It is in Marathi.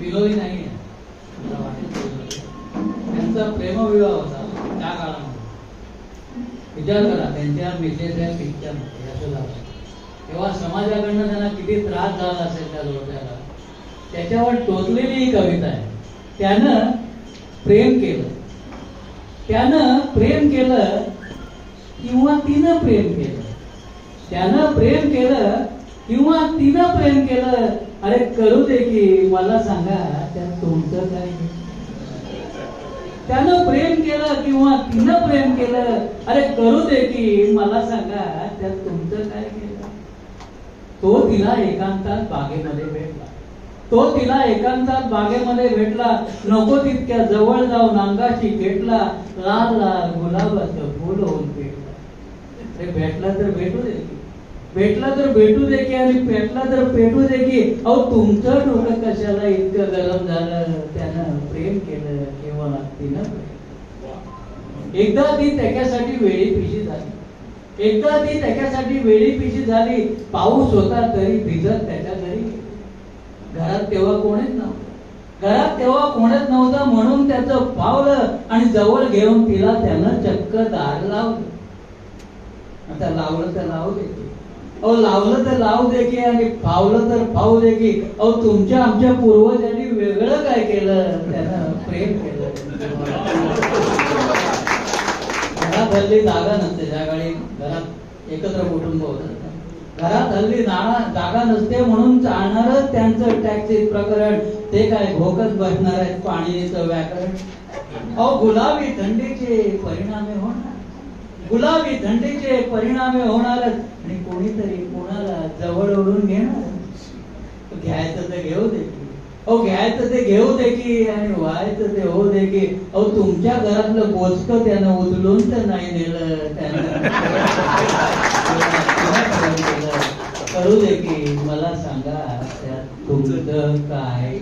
विनोदी नाही त्यांचा प्रेमविवाह होता त्या काळामध्ये. विचार करा त्यांच्या मिसेसच्या पिक्चरमध्ये असं झालं तेव्हा समाजाकडनं त्यांना किती त्रास झाला असेल त्या जोडप्याला. त्याच्यावर टोचलेली ही कविता आहे. त्यानं प्रेम केलं. त्यानं प्रेम केलं किंवा तिनं प्रेम केलं. त्यानं प्रेम केलं किंवा तिनं प्रेम केलं अरे करू दे की मला सांगा त्यात तुमचं काय त्यानं प्रेम केलं किंवा तिनं प्रेम केलं अरे करू दे की मला सांगा त्यात तुमचं काय केलं तो तिला एकांतात बागेमध्ये भेटला. तो तिला एकांतात बागेमध्ये भेटला नको तितक्या जवळ जाऊन अंगाशी भेटला लाल लाल गुलाबाचं फुल होऊन भेटला. भेटला तर भेटू दे की. भेटला तर भेटू दे की आणि पेटला तर पेटू दे की. अहो तुमचं डोकं कशाला इतकं गरम झालं? त्यानं प्रेम केलं किंवा तिनं एकदा ती त्याच्यासाठी वेळी पिशी झाली. एकदा ती त्याच्यासाठी वेळी पिशी झाली. पाऊस होता तरी भिजत त्याच्या घरी घरात तेव्हा कोणीच नव्हतं. घरात तेव्हा कोणीच नव्हतं म्हणून त्याचं पावलं आणि जवळ घेऊन तिला त्यानं चक्क दार लावलं. आता लावलं तर लावू दे. अहो लावलं तर लावू दे की आणि फावलं तर पाऊ दे की. अहो तुमच्या आमच्या पूर्वजांनी वेगळं काय केलं? त्यानं प्रेम केलं. घरात हल्ली जागा नसते ज्या काळी घरात एकत्र कुटुंब होत. घरात हल्ली नाणा जागा नसते म्हणून चालणारच त्यांचं टॅक्सी प्रकरण. ते काय घोकत बसणार आहेत पाणीचं व्याकरण? अहो गुलाबी थंडीचे परिणाम होणार. गुलाबी थंडीचे परिणाम होणारच. आणि कोणीतरी कोणाला जवळ ओढून घेणार? घ्यायचं तर घेऊ दे की. अहो घ्यायचं ते घेऊ दे की आणि व्हायचं ते होऊ दे की. अहो तुमच्या घरातलं बोचक त्यानं उचलून तर नाही नेलं त्यानं. करू दे की. मला सांगा त्यात तुमचं काय